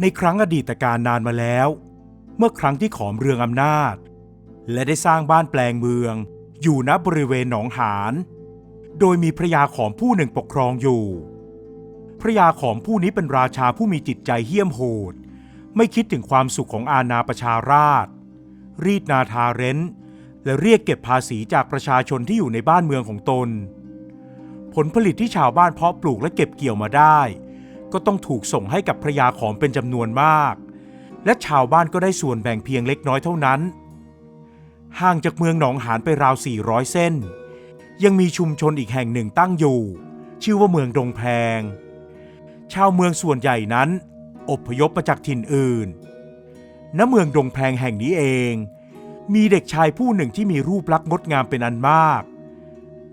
ในครั้งอดีตการนานมาแล้ว เมื่อครั้งที่ขอมเรืองอำนาจ และได้สร้างบ้านแปลงเมือง อยู่ณบริเวณหนองหานโดยมีพระยาขอมผู้หนึ่งปกครองอยู่ พระยาขอมผู้นี้เป็นราชาผู้มีจิตใจเหี้ยมโหด ไม่คิดถึงความสุขของอาณาประชาราษฎร์รีดนาทาเร้นและเรียกเก็บภาษีจากประชาชนที่อยู่ในบ้านเมืองของตน ผลผลิตที่ชาวบ้านเพาะปลูกและเก็บเกี่ยวมาได้ ก็ต้องถูกส่งให้กับพระยาขอมเป็นจำนวนมาก และชาวบ้านก็ได้ส่วนแบ่งเพียงเล็กน้อยเท่านั้น ห่างจากเมืองหนองหานไปราว 400 เส้น ยังมีชุมชนอีกแห่งหนึ่งตั้งอยู่ ชื่อว่าเมืองดงแพง ชาวเมืองส่วนใหญ่นั้น อพยพมาจากถิ่นอื่น ณ เมืองดงแพงแห่งนี้เอง มีเด็กชายผู้หนึ่งที่มีรูปลักษณ์งดงามเป็นอันมาก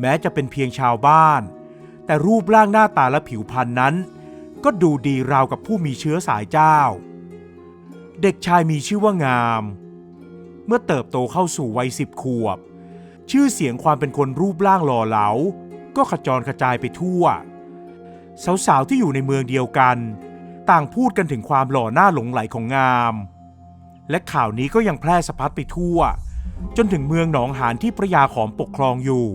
แม้จะเป็นเพียงชาวบ้าน แต่รูปร่างหน้าตาและผิวพรรณนั้น ก็ดูดีราวกับผู้มีเชื้อสายเจ้า เด็กชายมีชื่อว่างาม เมื่อเติบโตเข้าสู่วัยสิบขวบ ชื่อเสียงความเป็นคนรูปร่างหล่อเหลา ก็ขจรกระจายไปทั่ว สาวๆที่อยู่ในเมืองเดียวกัน ต่างพูดกันถึงความหล่อหน้าหลงไหลของงาม และข่าวนี้ก็ยังแพร่สะพัดไปทั่ว จนถึงเมืองหนองหานที่พระยาขอมปกครองอยู่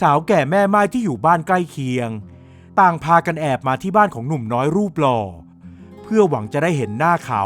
สาวแก่แม่ไม้ที่อยู่บ้านใกล้เคียง ต่างพากันแอบมาที่บ้านของหนุ่มน้อยรูปหล่อ เพื่อหวังจะได้เห็นหน้าเขา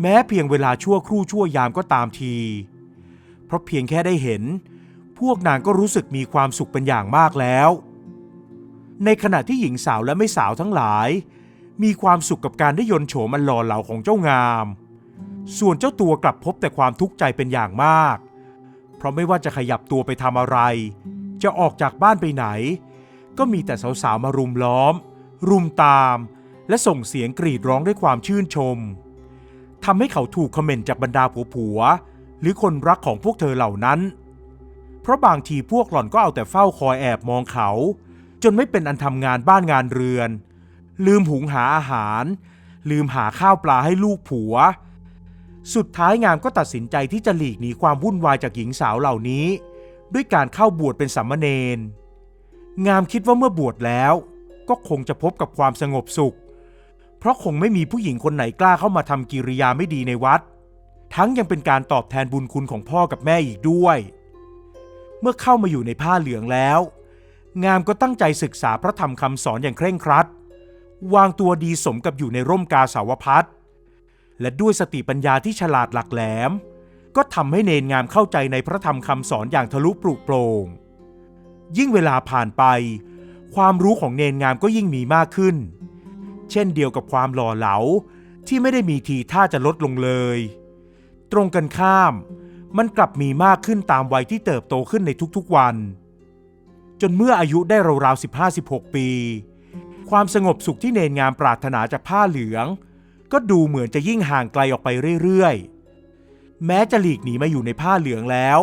แม้เพียงเวลาชั่วครู่ชั่วยามก็ตามที เพราะเพียงแค่ได้เห็น พวกนางก็รู้สึกมีความสุขเป็นอย่างมากแล้ว ในขณะที่หญิงสาวและไม่สาวทั้งหลาย มีความสุขกับการได้ยนโฉมอันหล่อเหลาของเจ้างาม ส่วนเจ้าตัวกลับพบแต่ความทุกข์ใจเป็นอย่างมาก เพราะไม่ว่าจะขยับตัวไปทำอะไร จะออกจากบ้านไปไหน ก็มีแต่สาวๆมารุมล้อม รุมตาม และส่งเสียงกรีดร้องด้วยความชื่นชมทำให้เขาถูกคอมเมนต์จากบรรดาผัวๆหรือคนรักของพวกเธอเหล่านั้น เพราะบางทีพวกหล่อนก็เอาแต่เฝ้าคอยแอบมองเขา จนไม่เป็นอันทำงานบ้านงานเรือน ลืมหุงหาอาหาร ลืมหาข้าวปลาให้ลูกผัว สุดท้ายงามก็ตัดสินใจที่จะหลีกหนีความวุ่นวายจากหญิงสาวเหล่านี้ ด้วยการเข้าบวชเป็นสามมเณร งามคิดว่าเมื่อบวชแล้ว ก็คงจะพบกับความสงบสุข เพราะคงไม่มีผู้หญิงคนไหนกล้าเข้ามาทำกิริยาไม่ดีในวัด ทั้งยังเป็นการตอบแทนบุญคุณของพ่อกับแม่อีกด้วย เมื่อเข้ามาอยู่ในผ้าเหลืองแล้ว งามก็ตั้งใจศึกษาพระธรรมคำสอนอย่างเคร่งครัด วางตัวดีสมกับอยู่ในร่มกาสาวพัดและด้วยสติปัญญาที่ฉลาดหลักแหลม ก็ทำให้เนนงามเข้าใจในพระธรรมคำสอนอย่างทะลุปลุกโปร่ง ยิ่งเวลาผ่านไป ความรู้ของเนนงามก็ยิ่งมีมากขึ้น เช่นเดียวกับความหล่อเหลาที่ไม่ได้มีทีท่าจะลดลงเลย ตรงกันข้าม มันกลับมีมากขึ้นตามวัยที่เติบโตขึ้นในทุกๆวัน จนเมื่ออายุได้ราวๆ 15-16 ปี ความสงบสุขที่เนนงามปรารถนาจากผ้าเหลือง ก็ดูเหมือนจะยิ่งห่างไกลออกไปเรื่อยๆ แม้จะหลีกหนีมาอยู่ในผ้าเหลืองแล้ว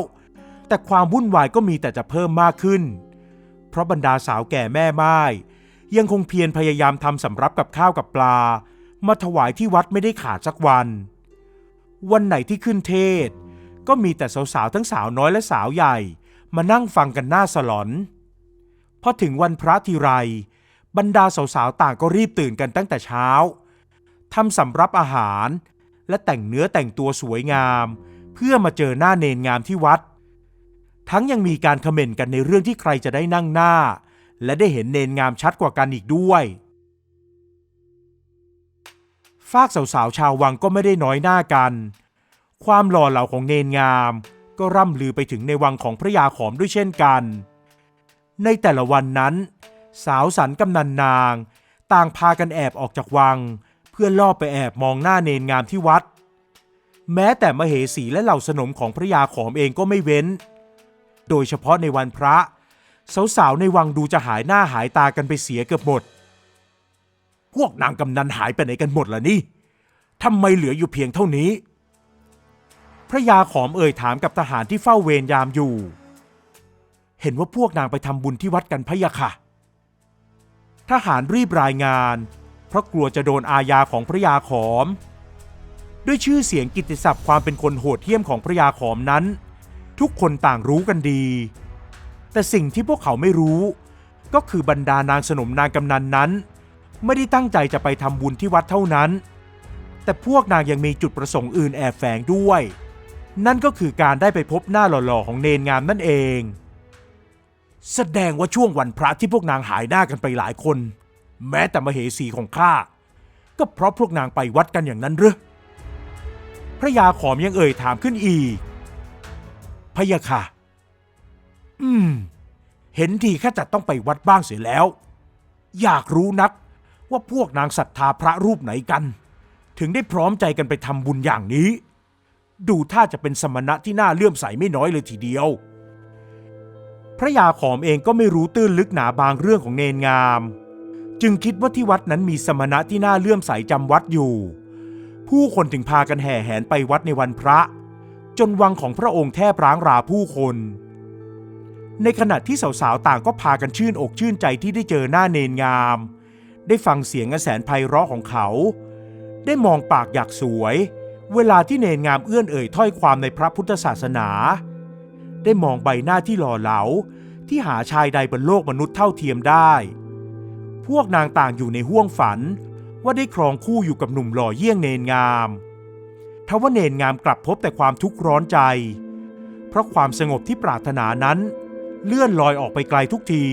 แต่ความวุ่นวายก็มีแต่จะเพิ่มมากขึ้น เพราะบรรดาสาวแก่แม่ไม้ยังคงเพียรพยายามทำสำรับกับข้าวกับปลา มาถวายที่วัดไม่ได้ขาดสักวัน วันไหนที่ขึ้นเทศ ก็มีแต่สาวๆทั้งสาวน้อยและสาวใหญ่ มานั่งฟังกันหน้าสลอนพอถึงวันพระทีไร บรรดาสาวๆต่างก็รีบตื่นกันตั้งแต่เช้าทำสำรับอาหาร และแต่งเนื้อแต่งตัวสวยงาม เพื่อมาเจอหน้าเนนงามที่วัด ทั้งยังมีการคอมเมนต์กันในเรื่องที่ใครจะได้นั่งหน้า และได้เห็นเนนงามชัดกว่ากันอีกด้วยฝากสาวๆชาววังก็ไม่ได้น้อยหน้ากัน ความหล่อเหลาของเนนงาม ก็ร่ำลือไปถึงในวังของพระยาขอมด้วยเช่นกัน ในแต่ละวันนั้น สาวสันกำนันนาง ต่างพากันแอบออกจากวัง เพื่อล่อไปแอบมองหน้าเนนงามที่วัด แม้แต่มเหสีและเหล่าสนมของพระยาขอมเองก็ไม่เว้น โดยเฉพาะในวันพระ สาวๆในวังดูจะหายหน้าหายตากันไปเสียเกือบหมด พวกนางกำนันหายไปไหนกันหมดล่ะนี่ทำไมเหลืออยู่เพียงเท่านี้ พระยาขอมเอ่ยถามกับทหารที่เฝ้าเวรยามอยู่ เห็นว่าพวกนางไปทำบุญที่วัดกันพะยะค่ะ ทหารรีบรายงาน เพราะกลัวจะโดนอาญาของพระยาขอม ด้วยชื่อเสียงกิตติศัพท์ความเป็นคนโหดเหี้ยมของพระยาขอมนั้น ทุกคนต่างรู้กันดี แต่สิ่งที่พวกเขาไม่รู้ ก็คือบรรดานางสนมนางกำนันนั้น ไม่ได้ตั้งใจจะไปทำบุญที่วัดเท่านั้น แต่พวกนางยังมีจุดประสงค์อื่นแอบแฝงด้วย นั่นก็คือการได้ไปพบหน้าหล่อๆของเนนงามนั่นเอง แสดงว่าช่วงวันพระที่พวกนางหายหน้ากันไปหลายคน แม้แต่มเหสีของข้าก็เพราะพวกนางไปวัดกันอย่างนั้นหรือพระยาขอมยังเอ่ยถามขึ้นอีก พะยะค่ะ อืม เห็นทีข้าจะต้องไปวัดบ้างเสียแล้ว อยากรู้นักว่าพวกนางศรัทธาพระรูปไหนกัน ถึงได้พร้อมใจกันไปทำบุญอย่างนี้ ดูท่าจะเป็นสมณะที่น่าเลื่อมใสไม่น้อยเลยทีเดียว พระยาขอมเองก็ไม่รู้ตื้นลึกหนาบางเรื่องของเนนงาม จึงคิดว่าที่วัดนั้นมีสมณะที่น่าเลื่อมใสจำวัดอยู่ ผู้คนถึงพากันแห่แหนไปวัดในวันพระ จนวังของพระองค์แทบร้างราผู้คน ในขณะที่สาวๆ ต่างก็พากันชื่นอกชื่นใจที่ได้เจอหน้าเนนงาม ได้ฟังเสียงอันแสนไพเราะของเขา ได้มองปากอยากสวย เวลาที่เนนงามเอื้อนเอ่ยถ้อยความในพระพุทธศาสนา ได้มองใบหน้าที่หล่อเหลาที่หาชายใดบนโลกมนุษย์เท่าเทียมได้ พวกนางต่างอยู่ในห้วงฝันว่าได้ครองคู่อยู่กับหนุ่มหล่อเยี่ยงเนนงาม ทว่าเนนงามกลับพบแต่ความทุกข์ร้อนใจ เพราะความสงบที่ปรารถนานั้น เลื่อนลอยออกไปไกลทุกที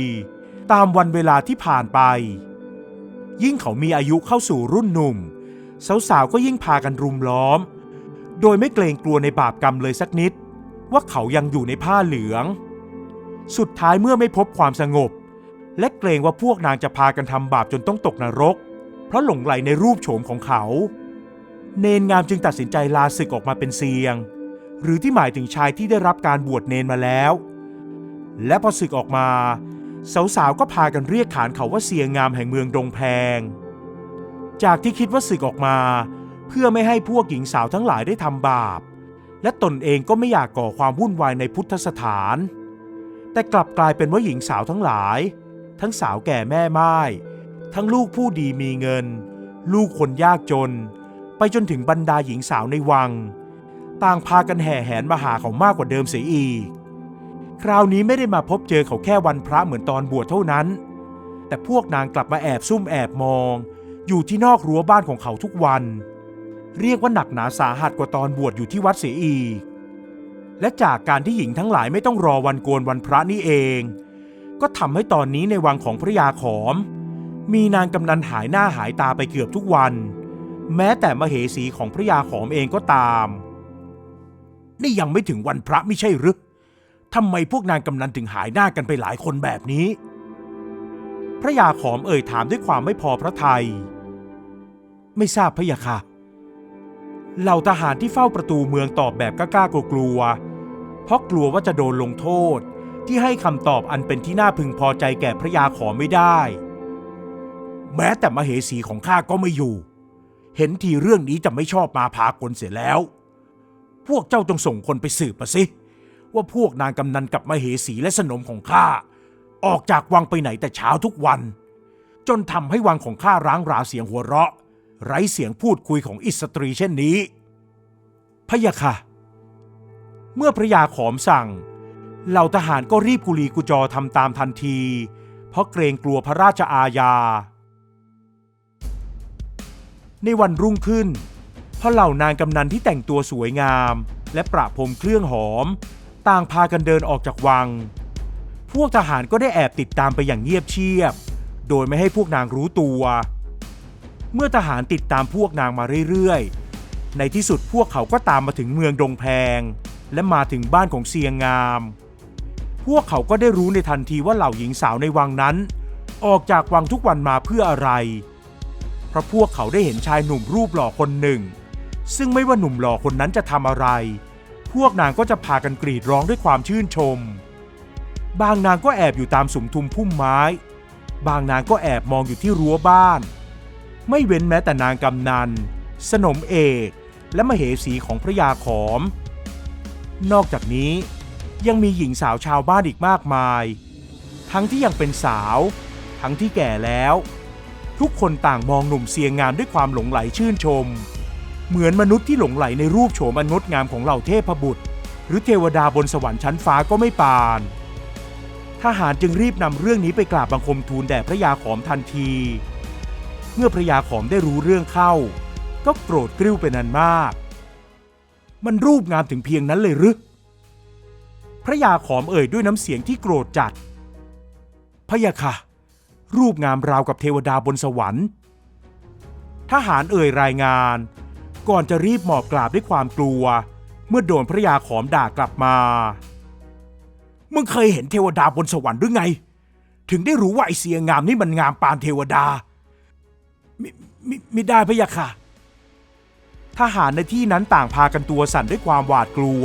ตามวันเวลาที่ผ่านไป ยิ่งเขามีอายุเข้าสู่รุ่นหนุ่ม สาวๆก็ยิ่งพากันรุมล้อม โดยไม่เกรงกลัวในบาปกรรมเลยสักนิด ว่าเขายังอยู่ในผ้าเหลือง สุดท้ายเมื่อไม่พบความสงบ และเกรงว่าพวกนางจะพากันทำบาปจนต้องตกนรก เพราะหลงไหลในรูปโฉมของเขา เนนงามจึงตัดสินใจลาศึกออกมาเป็นเซียง หรือที่หมายถึงชายที่ได้รับการบวชเนนมาแล้ว และพอศึกออกมา สาวๆก็พากันเรียกขานเขาว่าเสียงงามแห่งเมืองดงแพง จากที่คิดว่าศึกออกมา เพื่อไม่ให้พวกหญิงสาวทั้งหลายได้ทำบาป และตนเองก็ไม่อยากก่อความวุ่นวายในพุทธสถาน แต่กลับกลายเป็นว่าหญิงสาวทั้งหลาย ทั้งสาวแก่แม่ไม้ทั้งลูกผู้ดีมีเงิน ลูกคนยากจน ไปจนถึงบรรดาหญิงสาวในวัง ต่างพากันแห่แหนมาหาเขามากกว่าเดิมเสียอีก คราวนี้ไม่ได้มาพบเจอเขาแค่วันพระเหมือนตอนบวชเท่านั้น แต่พวกนางกลับมาแอบซุ่มแอบมอง อยู่ที่นอกรั้วบ้านของเขาทุกวัน เรียกว่าหนักหนาสาหัสกว่าตอนบวชอยู่ที่วัดเสียอีก และจากการที่หญิงทั้งหลายไม่ต้องรอวันโกนวันพระนี่เอง ก็ทำให้ตอนนี้ในวังของพระยาขอม มีนางกำนันหายหน้าหายตาไปเกือบทุกวัน แม้แต่มเหสีของพระยาขอมเองก็ตาม นี่ยังไม่ถึงวันพระไม่ใช่หรือทำไมพวกนางกำนันถึงหายหน้ากันไปหลายคนแบบนี้ พระยาขอมเอ่ยถามด้วยความไม่พอพระทยัย ไม่ทราบพระยาค่ะ เหล่าทหารที่เฝ้าประตูเมืองตอบแบบกล้าๆกลัวๆเพราะกลัวว่าจะโดนลงโทษที่ให้คำตอบอันเป็นที่น่าพึงพอใจแก่พระยาขอมไม่ได้ แม้แต่มเหสีของข้าก็ไม่อยู่ เห็นทีเรื่องนี้จะไม่ชอบมาพากลเสียแล้ว พวกเจ้าต้องส่งคนไปสืบมาสิ ว่าพวกนางกำนันกับมเหสีและสนมของข้า ออกจากวังไปไหนแต่เช้าทุกวัน จนทำให้วังของข้าร้างราเสียงหัวเราะ ไร้เสียงพูดคุยของอิสตรีเช่นนี้พะยะค่ะ เมื่อพระยาขอมสั่ง เหล่าทหารก็รีบกุลีกุจอทำตามทันที เพราะเกรงกลัวพระราชอาญา ในวันรุ่งขึ้นพอเหล่านางกำนันที่แต่งตัวสวยงาม และประพรมเครื่องหอม ต่างพากันเดินออกจากวัง พวกทหารก็ได้แอบติดตามไปอย่างเงียบเชียบ โดยไม่ให้พวกนางรู้ตัว เมื่อทหารติดตามพวกนางมาเรื่อยๆ ในที่สุดพวกเขาก็ตามมาถึงเมืองดงแพง และมาถึงบ้านของเซียงงาม พวกเขาก็ได้รู้ในทันทีว่าเหล่าหญิงสาวในวังนั้น ออกจากวังทุกวันมาเพื่ออะไร เพราะพวกเขาได้เห็นชายหนุ่มรูปหล่อคนหนึ่ง ซึ่งไม่ว่าหนุ่มหล่อคนนั้นจะทำอะไร พวกนางก็จะพากันกรีดร้องด้วยความชื่นชม บางนางก็แอบอยู่ตามสุมทุมพุ่มไม้ บางนางก็แอบมองอยู่ที่รั้วบ้าน ไม่เว้นแม้แต่นางกำนัน สนมเอก และมเหสีของพระยาขอม นอกจากนี้ยังมีหญิงสาวชาวบ้านอีกมากมาย ทั้งที่ยังเป็นสาว ทั้งที่แก่แล้ว ทุกคนต่างมองหนุ่มเสียงงามด้วยความหลงไหลชื่นชม เหมือนมนุษย์ที่หลงไหลในรูปโฉมอันงดงามของเหล่าเทพบุตร หรือเทวดาบนสวรรค์ชั้นฟ้าก็ไม่ปานทหารจึงรีบนำเรื่องนี้ไปกราบบังคมทูลแด่พระยาขอมทันที เมื่อพระยาขอมได้รู้เรื่องเข้า ก็โกรธกริ้วเป็นอันมาก มันรูปงามถึงเพียงนั้นเลยหรือพระยาขอมเอ่ยด้วยน้ำเสียงที่โกรธจัดพะยาค่ะ รูปงามราวกับเทวดาบนสวรรค์ ทหารเอ่ยรายงาน ก่อนจะรีบหมอบกราบด้วยความกลัว เมื่อโดนพระยาขอมด่ากลับมา มึงเคยเห็นเทวดาบนสวรรค์หรือไง ถึงได้รู้ว่าไอเสียงามนี่มันงามปานเทวดามิมิมิได้พะยะค่ะ ทหารในที่นั้นต่างพากันตัวสั่นด้วยความหวาดกลัว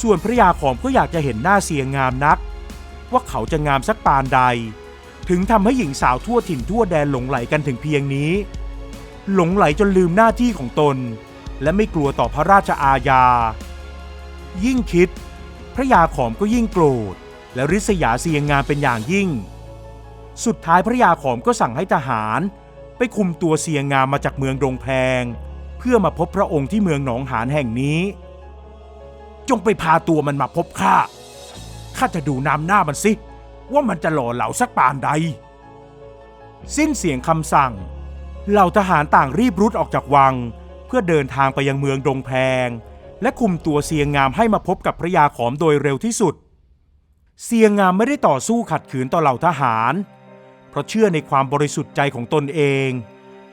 ส่วนพระยาขอมก็อยากจะเห็นหน้าเสียงามนัก ว่าเขาจะงามสักปานใด ถึงทำให้หญิงสาวทั่วถิ่นทั่วแดนหลงไหลกันถึงเพียงนี้ หลงไหลจนลืมหน้าที่ของตน และไม่กลัวต่อพระราชอาญา ยิ่งคิด พระยาขอมก็ยิ่งโกรธ และริษยาเสียงงามเป็นอย่างยิ่ง สุดท้ายพระยาขอมก็สั่งให้ทหาร ไปคุมตัวเสียงงามมาจากเมืองดงแพง เพื่อมาพบพระองค์ที่เมืองหนองหานแห่งนี้ จงไปพาตัวมันมาพบข้าข้าจะดูน้ำหน้ามันสิ ว่ามันจะหล่อเหลาสักปานใด สิ้นเสียงคำสั่ง เหล่าทหารต่างรีบรุดออกจากวัง เพื่อเดินทางไปยังเมืองดงแพง และคุมตัวเสียงงามให้มาพบกับพระยาขอมโดยเร็วที่สุด เสียงงามไม่ได้ต่อสู้ขัดขืนต่อเหล่าทหาร เพราะเชื่อในความบริสุทธิ์ใจของตนเอง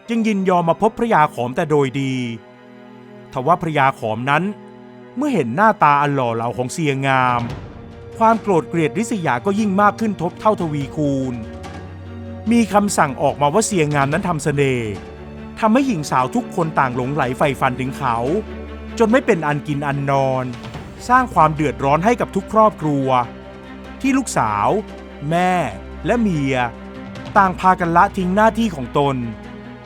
จึงยินยอมมาพบพระยาขอมแต่โดยดีทว่าพระยาขอมนั้น เมื่อเห็นหน้าตาอันหล่อเหลาของเสียงงาม ความโกรธเกลียดริษยาก็ยิ่งมากขึ้นทบเท่าทวีคูณ มีคำสั่งออกมาว่าเสียงามนั้นทำเสน่ห์ทำให้หญิงสาวทุกคนต่างหลงไหลใฝ่ฝันถึงเขา จนไม่เป็นอันกินอันนอน สร้างความเดือดร้อนให้กับทุกครอบครัว ที่ลูกสาว แม่ และเมีย ต่างพากันละทิ้งหน้าที่ของตน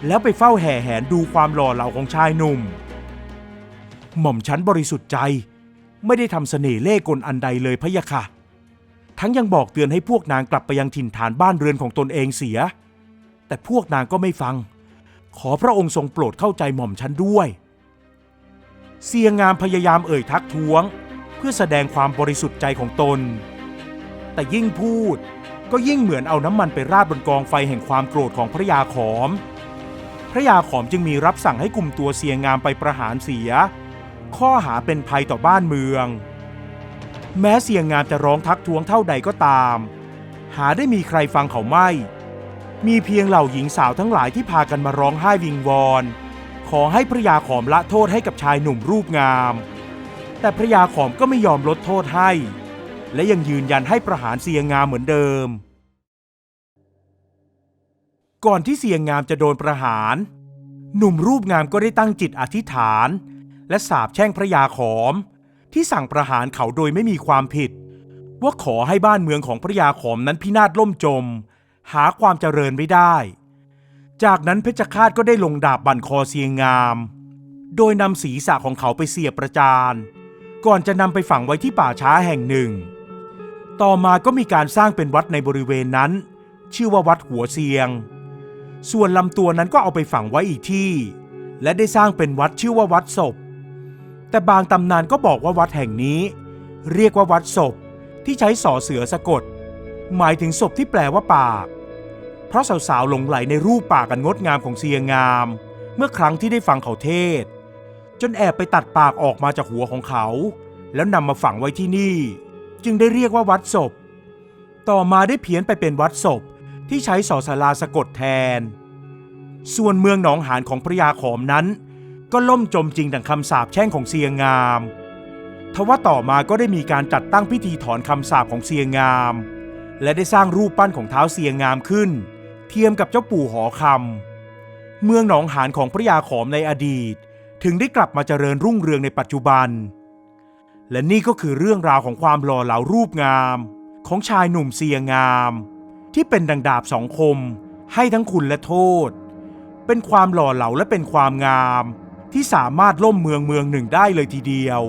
แล้วไปเฝ้าแห่แหนดูความหล่อเหลาของชายหนุ่ม หม่อมฉันบริสุทธิ์ใจ ไม่ได้ทำเสน่ห์เล่กลอันใดเลยพะยะค่ะ ทั้งยังบอกเตือนให้พวกนางกลับไปยังถิ่นฐานบ้านเรือนของตนเองเสีย แต่พวกนางก็ไม่ฟัง ขอพระองค์ทรงโปรดเข้าใจหม่อมฉันด้วย เสียงงามพยายามเอ่ยทักท้วง เพื่อแสดงความบริสุทธิ์ใจของตน แต่ยิ่งพูดก็ยิ่งเหมือนเอาน้ำมันไปราดบนกองไฟแห่งความโกรธของพระยาขอม พระยาขอมจึงมีรับสั่งให้กลุ่มตัวเสียงามไปประหารเสีย ข้อหาเป็นภัยต่อบ้านเมือง แม้เสียงงามจะร้องทักท้วงเท่าใดก็ตาม หาได้มีใครฟังเขาไม่ มีเพียงเหล่าหญิงสาวทั้งหลายที่พากันมาร้องไห้วิงวอน ขอให้พระยาขอมละโทษให้กับชายหนุ่มรูปงาม แต่พระยาขอมก็ไม่ยอมลดโทษให้ และยังยืนยันให้ประหารเสียงงามเหมือนเดิม ก่อนที่เสียงงามจะโดนประหาร หนุ่มรูปงามก็ได้ตั้งจิตอธิษฐาน และสาบแช่งพระยาขอม ที่สั่งประหารเขาโดยไม่มีความผิด ว่าขอให้บ้านเมืองของพระยาขอมนั้นพินาศล่มจม หาความเจริญไม่ได้ จากนั้นเพชฌฆาตก็ได้ลงดาบบั่นคอเสียงงาม โดยนำศีรษะของเขาไปเสียประจานก่อนจะนำไปฝังไว้ที่ป่าช้าแห่งหนึ่ง ต่อมาก็มีการสร้างเป็นวัดในบริเวณนั้น ชื่อว่าวัดหัวเสียง ส่วนลำตัวนั้นก็เอาไปฝังไว้อีกที่ และได้สร้างเป็นวัดชื่อว่าวัดศพ แต่บางตำนานก็บอกว่าวัดแห่งนี้ เรียกว่าวัดศพที่ใช้สอเสือสะกด หมายถึงศพที่แปลว่าปาก เพราะสาวๆหลงไหลในรูปปากกันงดงามของเสียงาม เมื่อครั้งที่ได้ฟังเขาเทศ จนแอบไปตัดปากออกมาจากหัวของเขา แล้วนำมาฝังไว้ที่นี่ จึงได้เรียกว่าวัดศพ ต่อมาได้เพี้ยนไปเป็นวัดศพที่ใช้สอสาราสะกดแทน ส่วนเมืองหนองหานของพระยาขอมนั้น ก็ล่มจมจริงดังคำสาปแช่งของเสียงาม ทว่าต่อมาก็ได้มีการจัดตั้งพิธีถอนคำสาปของเสียงาม และได้สร้างรูปปั้นของเท้าเสียงามขึ้น เทียมกับเจ้าปู่หอคำ เมืองหนองหานของพระยาขอมในอดีต ถึงได้กลับมาเจริญรุ่งเรืองในปัจจุบัน และนี่ก็คือเรื่องราวของความหล่อเหลารูปงาม ของชายหนุ่มเสียงาม ที่เป็นดังดาบสองคม ให้ทั้งคุณและโทษ เป็นความหล่อเหลาและเป็นความงาม ที่สามารถล่มเมืองเมืองหนึ่งได้เลยทีเดียว